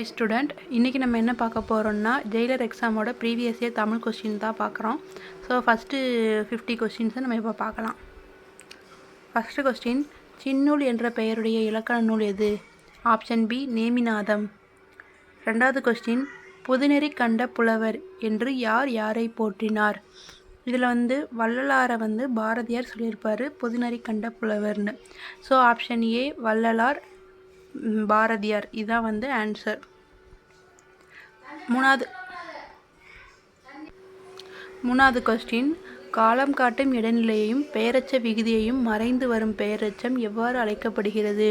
High student இன்றைக்கி நம்ம என்ன பார்க்க போகிறோம்னா ஜெயிலர் எக்ஸாமோட ப்ரீவியஸ் இயர் தமிழ் கொஸ்டின் தான் பார்க்குறோம். ஸோ ஃபஸ்ட்டு ஃபிஃப்டி கொஸ்டின்ஸை நம்ம இப்போ பார்க்கலாம். ஃபஸ்ட்டு கொஸ்டின் சின்னூல் என்ற பெயருடைய இலக்கண நூல் எது? Option B Neminatham. ரெண்டாவது கொஸ்டின் புதுநெறி கண்ட புலவர் என்று யார் யாரை போற்றினார்? இதில் வந்து வள்ளலாரை வந்து பாரதியார் சொல்லியிருப்பார் புதுநெறி கண்ட புலவர்னு. So option A Vallalar Bharathiyar. இதான் வந்து ஆன்சர் மூணாவது மூணாவது கொஸ்டின் காலம் காட்டும் இடைநிலையையும் பெயரச்ச விகுதியையும் மறைந்து வரும் பெயரச்சம் எவ்வாறு அழைக்கப்படுகிறது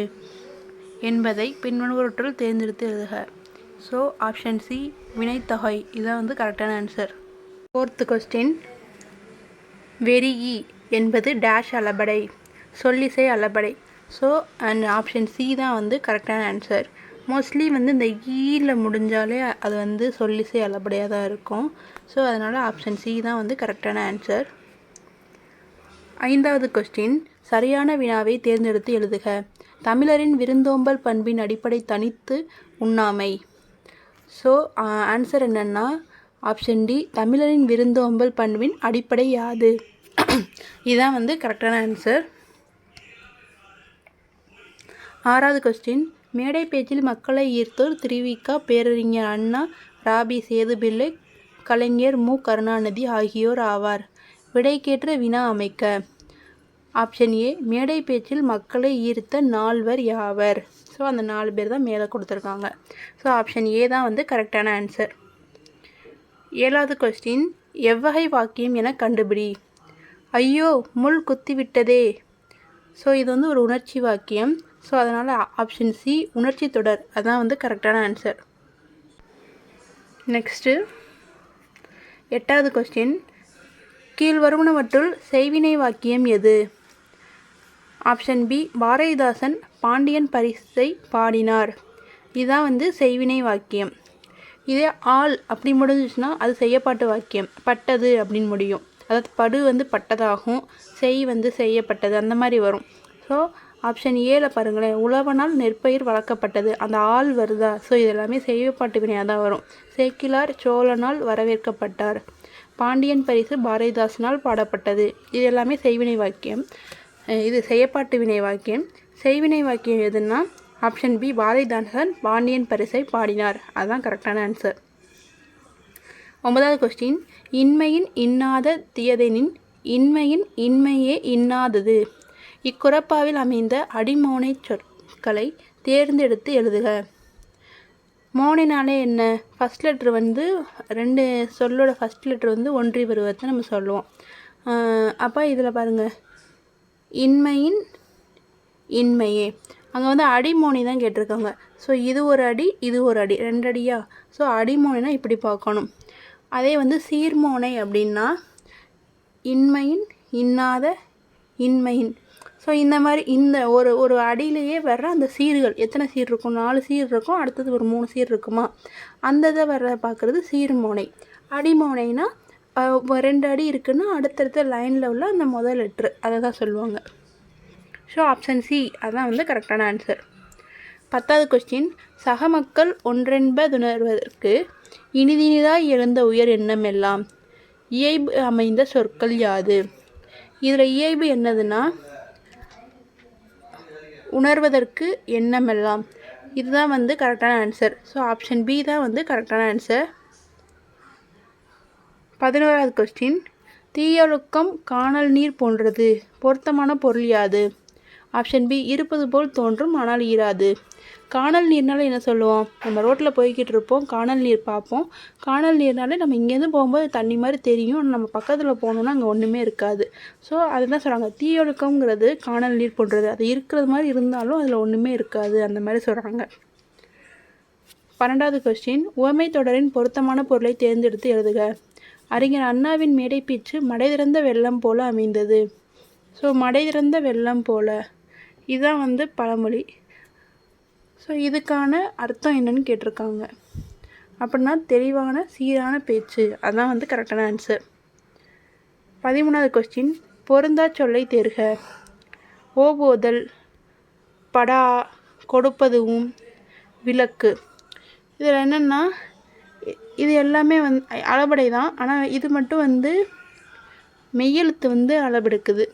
என்பதை பின்வருவற்றுள் தேர்ந்தெடுத்து எழுதுக ஸோ ஆப்ஷன் சி வினைத்தொகை. இதான் வந்து கரெக்டான ஆன்சர் ஃபோர்த்து கொஸ்டின் வெறியி என்பது டேஷ் அளபடை சொல்லிசை அளபடை. ஸோ அண்ட் ஆப்ஷன் சி தான் வந்து கரெக்டான ஆன்சர் மோஸ்ட்லி வந்து இந்த ஈயில் முடிஞ்சாலே அது வந்து சொல்லிசே அளபடையாக தான் இருக்கும். ஸோ அதனால் ஆப்ஷன் சி தான் வந்து கரெக்டான ஆன்சர் ஐந்தாவது கொஸ்டின் சரியான வினாவை தேர்ந்தெடுத்து எழுதுக. தமிழரின் விருந்தோம்பல் பண்பின் அடிப்படை தனித்து உண்ணாமை. ஸோ ஆன்சர் என்னென்னா ஆப்ஷன் டி தமிழரின் விருந்தோம்பல் பண்பின் அடிப்படை யாது? இதுதான் வந்து கரெக்டான ஆன்சர் ஆறாவது கொஸ்டின் மேடை பேச்சில் மக்களை ஈர்த்தோர் திருவிக்கா பேரறிஞர் அண்ணா ராபி சேதுபிள்ளை கலைஞர் மு. கருணாநிதி ஆகியோர் ஆவார். விடைக்கேற்ற வினா அமைக்க. ஆப்ஷன் ஏ மேடை பேச்சில் மக்களை ஈர்த்த நால்வர் யாவர்? ஸோ அந்த நாலு பேர் தான் மேலே கொடுத்துருக்காங்க. ஸோ ஆப்ஷன் ஏ தான் வந்து கரெக்டான ஆன்சர் ஏழாவது கொஸ்டின் எவ்வகை வாக்கியம் என கண்டுபிடி. ஐயோ முள் குத்திவிட்டதே. ஸோ இது வந்து ஒரு உணர்ச்சி வாக்கியம். ஸோ அதனால் ஆப்ஷன் சி உணர்ச்சி தொடர். அதான் வந்து கரெக்டான ஆன்சர் நெக்ஸ்ட்டு எட்டாவது கொஸ்டின் கீழ்வருவனவற்றுள் செய்வினை வாக்கியம் எது? ஆப்ஷன் பி பாரதிதாசன் பாண்டியன் பரிசை பாடினார். இதுதான் வந்து செய்வினை வாக்கியம். இதே ஆள் அப்படி முடிஞ்சிச்சுன்னா அது செய்யப்பாட்டு வாக்கியம். பட்டது அப்படின்னு முடியும். அதாவது படு வந்து பட்டதாகும் செய் வந்து செய்யப்பட்டது அந்த மாதிரி வரும். ஸோ ஆப்ஷன் ஏல பாருங்களேன். உழவனால் நெற்பயிர் வளர்க்கப்பட்டது. அந்த ஆள் வருதா? ஸோ இது எல்லாமே செய்யப்பாட்டு வினையாக தான் வரும். சேக்கிலார் சோழனால் வரவேற்கப்பட்டார். பாண்டியன் பரிசு பாரதிதாசனால் பாடப்பட்டது. இது எல்லாமே செய்வினை வாக்கியம். இது செய்யப்பாட்டு வினை வாக்கியம். செய்வினை வாக்கியம் எதுன்னா ஆப்ஷன் பி பாரதிதாசன் பாண்டியன் பரிசை பாடினார். அதுதான் கரெக்டான ஆன்சர் ஒன்பதாவது கொஸ்டின் இன்மையின் இன்னாத தியதெனின் இன்மையின் இன்மையே இன்னாதது. இக்குறப்பாவில் அமைந்த அடிமோனை சொற்களை தேர்ந்தெடுத்து எழுதுக. மோனைனாலே என்ன? ஃபஸ்ட் லெட்ரு வந்து ரெண்டு சொல்லோட ஃபஸ்ட் லெட்ரு வந்து ஒன்றி வருவதை நம்ம சொல்லுவோம். அப்போ இதில் பாருங்கள் இன்மையின் இன்மையே. அங்கே வந்து அடிமோனி தான் கேட்டிருக்காங்க. ஸோ இது ஒரு அடி இது ஒரு அடி ரெண்டு அடியா? ஸோ அடிமோனைனா இப்படி பார்க்கணும். அதே வந்து சீர்மோனை அப்படின்னா இன்மையின் இன்னாத இன்மையின். ஸோ இந்த மாதிரி இந்த ஒரு ஒரு அடியிலேயே வர்ற அந்த சீர்கள் எத்தனை சீர் இருக்கும்? நாலு சீர் இருக்கும் அடுத்தது ஒரு மூணு சீர் இருக்குமா? அந்த இதை வர்ற பார்க்குறது சீர்மோனை அடிமோனைனா ரெண்டு அடி இருக்குன்னா அடுத்தடுத்த லைனில் உள்ள அந்த முதல் லெட்ரு அதை தான் சொல்லுவாங்க. ஸோ ஆப்ஷன் சி அதான் வந்து கரெக்டான ஆன்சர் பத்தாவது கொஸ்டின் சக மக்கள் ஒன்றென்பதுணர்வதற்கு இனிதினிதாய் எழுந்த உயர் எண்ணம் எல்லாம். இயைபு அமைந்த சொற்கள் யாது? இதில் இயைபு என்னதுன்னா உணர்வதற்கு எண்ணமெல்லாம். இதுதான் வந்து கரெக்டான ஆன்சர் ஸோ ஆப்ஷன் பி தான் வந்து கரெக்டான ஆன்சர் பதினோராவது கொஸ்டின் தீயொழுக்கம் காணல் நீர் போன்றது. பொருத்தமான பொருள் யாது? ஆப்ஷன் பி இருப்பது போல் தோன்றும் ஆனால் ஈராது காணல் நீர்னால என்ன சொல்லுவோம்? நம்ம ரோட்டில் போய்கிட்டு இருப்போம் காணல் நீர் பார்ப்போம். காணல் நீர்னாலே நம்ம இங்கேருந்து போகும்போது தண்ணி மாதிரி தெரியும் நம்ம பக்கத்தில் போனோம்னா அங்கே ஒன்றுமே இருக்காது. ஸோ அதுதான் சொல்கிறாங்க தீயொழுக்கம்ங்கிறது காணல் நீர் போன்றது. அது இருக்கிறது மாதிரி இருந்தாலும் அதில் ஒன்றுமே இருக்காது அந்த மாதிரி சொல்கிறாங்க பன்னெண்டாவது கொஸ்டின் உவமை தொடரின் பொருத்தமான பொருளை தேர்ந்தெடுத்து எழுதுக. அறிஞர் அண்ணாவின் மேடை பீச்சு மடை திறந்த வெள்ளம் போல அமைந்தது. ஸோ மடை திறந்த வெள்ளம் போல. இதுதான் வந்து பழமொழி. ஸோ இதுக்கான அர்த்தம் என்னன்னு கேட்டிருக்காங்க. அப்படின்னா தெளிவான சீரான பேச்சு. அதுதான் வந்து கரெக்டான ஆன்சர் பதிமூணாவது கொஸ்டின் பொருந்தா சொல்லை தேர்க. ஓபோதல் படா கொடுப்பதுவும் விளக்கு. இதில் என்னென்னா இது எல்லாமே வந்து அளபடை தான். ஆனால் இது மட்டும் வந்து மெய்யெழுத்து வந்து அளபெடுக்குது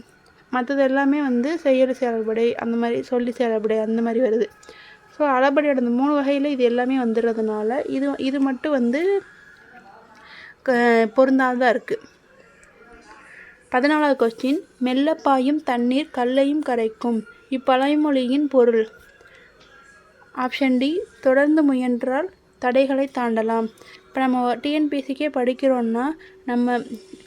மற்றது எல்லாமே வந்து செயல் செயல்படை அந்த மாதிரி சொல்லி செயல்படை அந்த மாதிரி வருது. ஸோ அளபடியோட இந்த மூணு வகையில் இது எல்லாமே வந்துடுறதுனால இது இது மட்டும் வந்து க தான் இருக்குது பதினாலாவது கொஸ்டின் மெல்ல பாயும் தண்ணீர் கல்லையும் கரைக்கும். இப்பழமொழியின் பொருள். ஆப்ஷன் டி தொடர்ந்து முயன்றால் தடைகளை தாண்டலாம். இப்போ நம்ம டிஎன்பிசிக்கே படிக்கிறோன்னா நம்ம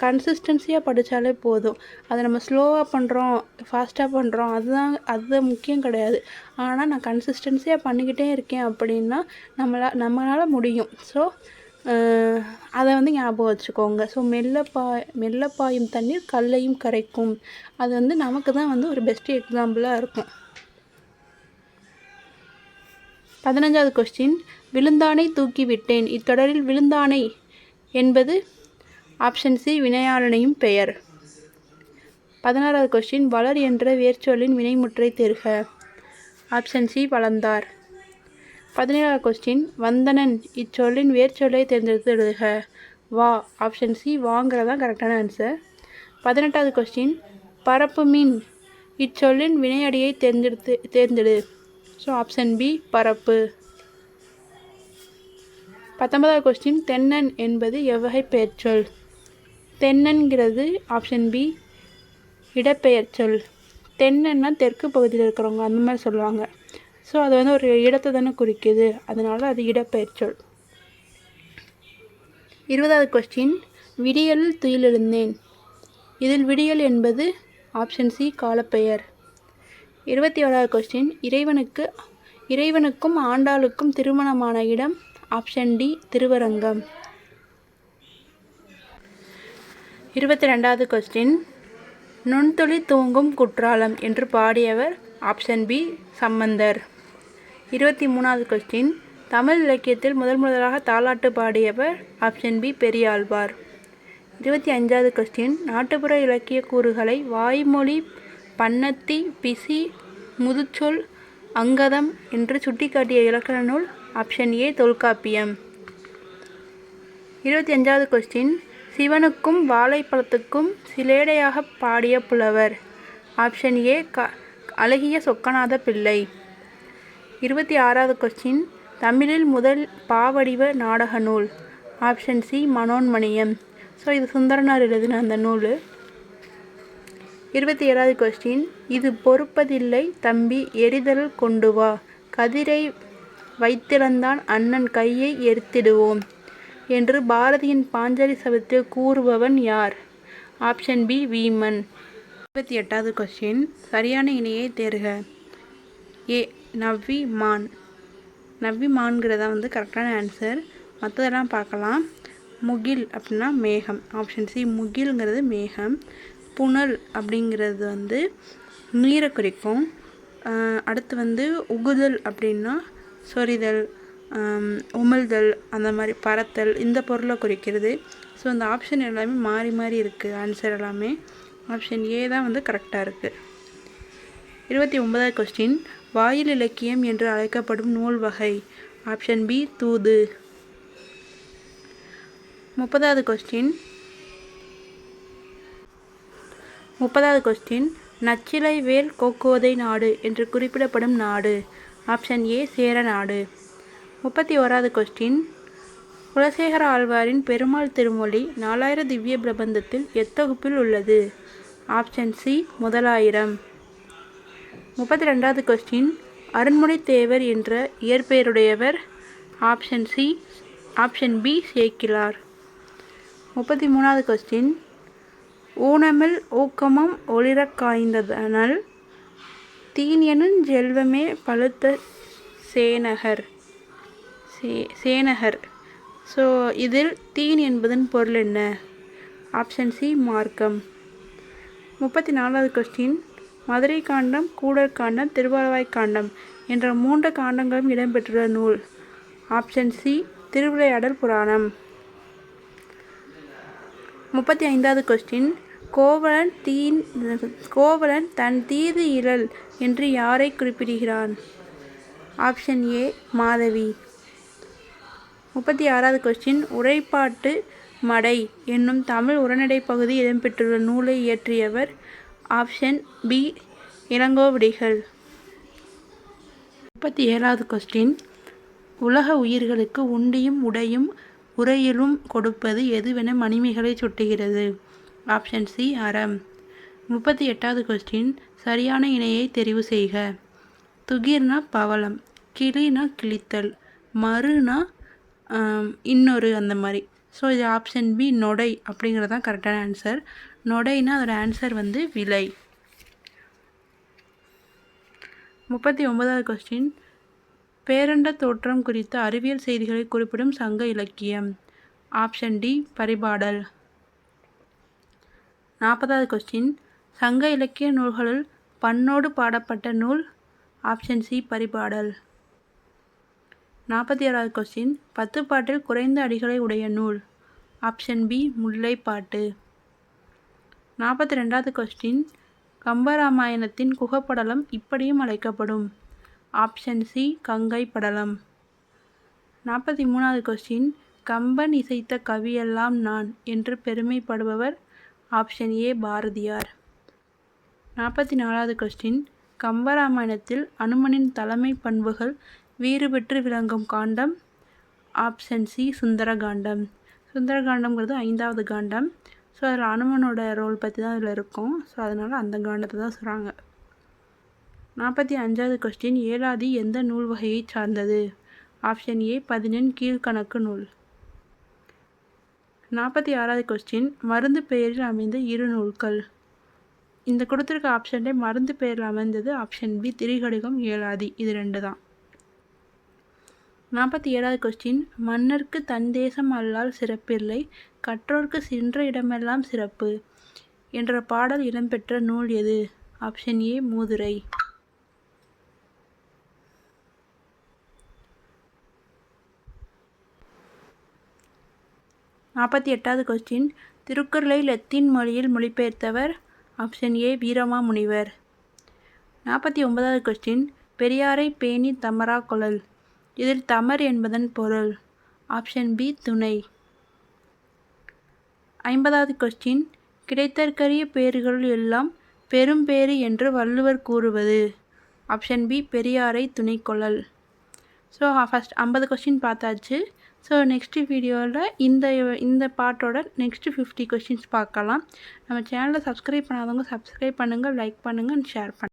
கன்சிஸ்டன்சியாக படித்தாலே போதும். அதை நம்ம ஸ்லோவாக பண்ணுறோம் ஃபாஸ்ட்டாக பண்ணுறோம் அதுதான் அது முக்கியம் கிடையாது. ஆனால் நான் கன்சிஸ்டன்சியாக பண்ணிக்கிட்டே இருக்கேன் அப்படின்னா நம்மளா நம்மளால் முடியும். ஸோ அதை வந்து ஞாபகம் வச்சுக்கோங்க. ஸோ மெல்ல பா மெல்ல பாயும் தண்ணீர் கல்லையும் கரைக்கும். அது வந்து நமக்கு தான் வந்து ஒரு பெஸ்ட் எக்ஸாம்பிளாக இருக்கும். பதினஞ்சாவது கொஸ்டின் விழுந்தானை தூக்கி விட்டேன் இத்தொடரில் விழுந்தானை என்பது ஆப்ஷன் சி வினையாளனையும் பெயர். பதினாறாவது கொஸ்டின் வளர் என்ற வேர்ச்சொல்லின் வினைமுற்றை தெருக. ஆப்ஷன் சி வளர்ந்தார். பதினேழாவது கொஸ்டின் வந்தனன் இச்சொல்லின் வேர்ச்சொல்லை தேர்ந்தெடுத்து எழுதுக. வா. ஆப்ஷன் சி வாங்கிறதான் கரெக்டான ஆன்சர் பதினெட்டாவது கொஸ்டின் பரப்பு மீன் இச்சொல்லின் வினையடியை தேர்ந்தெடுத்து தேர்ந்தெடு. ஸோ ஆப்ஷன் பி பரப்பு. பத்தொன்பதாவது கொஸ்டின் தென்னன் என்பது எவ்வகை பெயர்ச்சொல்? தென்னன்கிறது ஆப்ஷன் பி இடப்பெயர்ச்சொல். தென்னன்னா தெற்கு பகுதியில் இருக்கிறவங்க அந்த மாதிரி சொல்லுவாங்க. ஸோ அது வந்து ஒரு இடத்தை தானே குறிக்குது. அதனால் அது இடப்பெயர்ச்சொல். இருபதாவது கொஸ்டின் விடியலில் துயிலெழுந்தேன். இதில் விடியல் என்பது ஆப்ஷன் சி காலப்பெயர். இருபத்தி ஏழாவது கொஸ்டின் இறைவனுக்கு இறைவனுக்கும் ஆண்டாளுக்கும் திருமணமான இடம் ஆப்ஷன் டி திருவரங்கம். இருபத்தி ரெண்டாவது கொஸ்டின் நுண்துளி தூங்கும் குற்றாலம் என்று பாடியவர் ஆப்ஷன் பி சம்பந்தர். இருபத்தி மூணாவது கொஸ்டின் தமிழ் இலக்கியத்தில் முதல் முதலாக தாலாட்டு பாடியவர் ஆப்ஷன் பி பெரியாழ்வார். இருபத்தி அஞ்சாவது கொஸ்டின் நாட்டுப்புற இலக்கிய கூறுகளை வாய்மொழி பண்ணத்தி பிசி முதுச்சொல் அங்கதம் என்று சுட்டிக்காட்டிய இலக்கண நூல் ஆப்ஷன் ஏ தொல்காப்பியம். இருபத்தி அஞ்சாவது கொஸ்டின் சிவனுக்கும் வாழைப்பழத்துக்கும் சிலேடையாக பாடிய புலவர். ஆப்ஷன் ஏ க அழகிய சொக்கநாத பிள்ளை. இருபத்தி ஆறாவது கொஸ்டின் தமிழில் முதல் பாவடிவ நாடக நூல். Option C Manonmaniam. ஸோ இது சுந்தரனார் எழுதின அந்த நூல். இருபத்தி ஏழாவது கொஸ்டின் இது பொறுப்பதில்லை தம்பி எரிதல் கொண்டு வா. கதிரை வைத்திருந்தான் அண்ணன் கையை எரித்திடுவோம் என்று பாரதியின் பாஞ்சாலி சபத்தில் கூறுபவன் யார்? Option B Veeman. இருபத்தி எட்டாவது கொஸ்டின் சரியான இணையை தேர்க. ஏ நவ்வி மான் நவ்வி மான்கிறதா வந்து கரெக்டான ஆன்சர் மற்றதெல்லாம் பார்க்கலாம். முகில் அப்படின்னா மேகம். ஆப்ஷன் சி முகில்ங்கிறது மேகம். புனல் அப்படிங்கிறது வந்து நீரை குறிக்கும். அடுத்து வந்து உகுதல் அப்படின்னா சொரிதல் உமிழ்தல் அந்த மாதிரி பறத்தல் இந்த பொருளை குறிக்கிறது. ஸோ அந்த ஆப்ஷன் எல்லாமே மாறி மாறி இருக்குது ஆன்சர் எல்லாமே. ஆப்ஷன் ஏ தான் வந்து கரெக்டாக இருக்குது இருபத்தி ஒன்பதாவது கொஸ்டின் வாயில் இலக்கியம் என்று அழைக்கப்படும் நூல் வகை. ஆப்ஷன் பி தூது. முப்பதாவது கொஸ்டின் முப்பதாவது கொஸ்டின் நச்சிலை வேல் கோக்குவதை நாடு என்று குறிப்பிடப்படும் நாடு. ஆப்ஷன் ஏ சேர நாடு. முப்பத்தி ஓராவது கொஸ்டின் குலசேகர ஆழ்வாரின் பெருமாள் திருமொழி நாலாயிர திவ்ய பிரபந்தத்தில் எத்தொகுப்பில் உள்ளது? Option C முதலாயிரம். முப்பத்தி ரெண்டாவது கொஸ்டின் அருண்மொழித்தேவர் என்ற இயற்பெயருடையவர். Option C option B Sekkizhar. முப்பத்தி மூணாவது கொஸ்டின் ஊனமில் ஊக்கமும் ஒளிரக் காய்ந்ததனல் தீன்யனுஞ் செல்வமே பழுத்த சேனகர். சே சேனகர். ஸோ இதில் தீன் என்பதன் பொருள் என்ன? ஆப்ஷன் சி மார்க்கம். முப்பத்தி நாலாவது கொஸ்டின் மதுரை காண்டம் கூடல் காண்டம் திருவாரவாய் காண்டம் என்ற மூன்று காண்டங்களும் இடம்பெற்றுள்ள நூல். Option C Thiruvilaiyadal Puranam. முப்பத்தி ஐந்தாவது கொஸ்டின் கோவலன் தீன் கோவலன் தன் தீது இழல் என்று யாரை குறிப்பிடுகிறான்? Option A Madhavi. முப்பத்தி ஆறாவது கொஸ்டின் உரைப்பாட்டு மடை என்னும் தமிழ் உரநடை பகுதி இடம்பெற்றுள்ள நூலை இயற்றியவர் ஆப்ஷன் பி இளங்கோவடிகள். முப்பத்தி ஏழாவது கொஸ்டின் உலக உயிர்களுக்கு உண்டியும் உடையும் உரையிலும் கொடுப்பது எதுவென மணிமேகலை சுட்டுகிறது? ஆப்ஷன் சி அறம் முப்பத்தி எட்டாவது கொஸ்டின் சரியான இணையை தெரிவு செய்க. துகிர்னா பவளம் கிளினா கிழித்தல் மறுனா இன்னொரு அந்த மாதிரி. ஸோ இது ஆப்ஷன் பி நொடை அப்படிங்கிறது தான் கரெக்டான ஆன்சர் நொடைனா அதோட ஆன்சர் வந்து விலை. முப்பத்தி ஒன்பதாவது கொஸ்டின் பேரண்ட தோற்றம் குறித்த அறிவியல் செய்திகளை குறிப்பிடும் சங்க இலக்கியம். Option D Paripadal. நாற்பதாவது கொஸ்டின் சங்க இலக்கிய நூல்களுள் பண்ணோடு பாடப்பட்ட நூல் ஆப்ஷன் சி பரிபாடல். நாற்பத்தி ஏழாவது கொஸ்டின் பத்து பாட்டில் குறைந்த அடிகளை உடைய நூல் ஆப்ஷன் பி முல்லை பாட்டு நாற்பத்தி ரெண்டாவது கொஸ்டின் கம்பராமாயணத்தின் குகப்படலம் இப்படியும் அழைக்கப்படும் ஆப்ஷன் சி கங்கை படலம். நாற்பத்தி மூணாவது கொஸ்டின் கம்பன் இசைத்த கவியெல்லாம் நான் என்று பெருமைப்படுபவர் ஆப்ஷன் ஏ பாரதியார். நாற்பத்தி நாலாவது கொஸ்டின் கம்பராமாயணத்தில் அனுமனின் தலைமை பண்புகள் வீறு பெற்று விளங்கும் காண்டம். Option C Sundarakandam. சுந்தரகாண்டம்ங்கிறது ஐந்தாவது காண்டம். ஸோ அதில் அனுமனோட ரோல் பற்றி தான் அதில் இருக்கும். ஸோ அதனால் அந்த காண்டத்தை தான் சொல்கிறாங்க நாற்பத்தி அஞ்சாவது கொஸ்டின் ஏழாதி எந்த நூல் வகையை சார்ந்தது? ஆப்ஷன் ஏ பதினெண் கீழ்கணக்கு நூல். நாற்பத்தி ஆறாவது கொஸ்டின் மருந்து பெயரில் அமைந்த இரு நூல்கள். இந்த கொடுத்துருக்க ஆப்ஷன்லே மருந்து பெயரில் அமைந்தது ஆப்ஷன் பி திரிகடுகம் ஏழாதி. இது ரெண்டு தான். நாற்பத்தி ஏழாவது கொஸ்டின் மன்னர்க்கு தன் தேசம் அல்லால் சிறப்பில்லை. கற்றோர்க்கு சென்ற இடமெல்லாம் சிறப்பு. என்ற பாடல் இடம்பெற்ற நூல் எது? Option A Moothurai. நாற்பத்தி எட்டாவது கொஸ்டின் திருக்குறளை லத்தீன் மொழியில் மொழிபெயர்த்தவர் ஆப்ஷன் ஏ வீரமா முனிவர் நாற்பத்தி ஒன்பதாவது கொஸ்டின் பெரியாரை பேணி தமரா குழல். இதில் தமர் என்பதன் பொருள். ஆப்ஷன் பி துணை. ஐம்பதாவது கொஸ்டின் கிடைத்தற்கரிய பேறுகள் எல்லாம் பெரும் பேறு என்று வள்ளுவர் கூறுவது. ஆப்ஷன் பி பெரியாரை துணை கொள்ளல் ஸோ ஃபஸ்ட் ஐம்பது கொஸ்டின் பார்த்தாச்சு. ஸோ நெக்ஸ்ட்டு வீடியோவில் இந்த இந்த பாட்டோட நெக்ஸ்ட்டு ஃபிஃப்டி கொஷின்ஸ் பார்க்கலாம். நம்ம சேனலை சப்ஸ்கிரைப் பண்ணாதவங்க சப்ஸ்கிரைப் பண்ணுங்கள் லைக் பண்ணுங்கள் ஷேர் பண்ணுங்கள்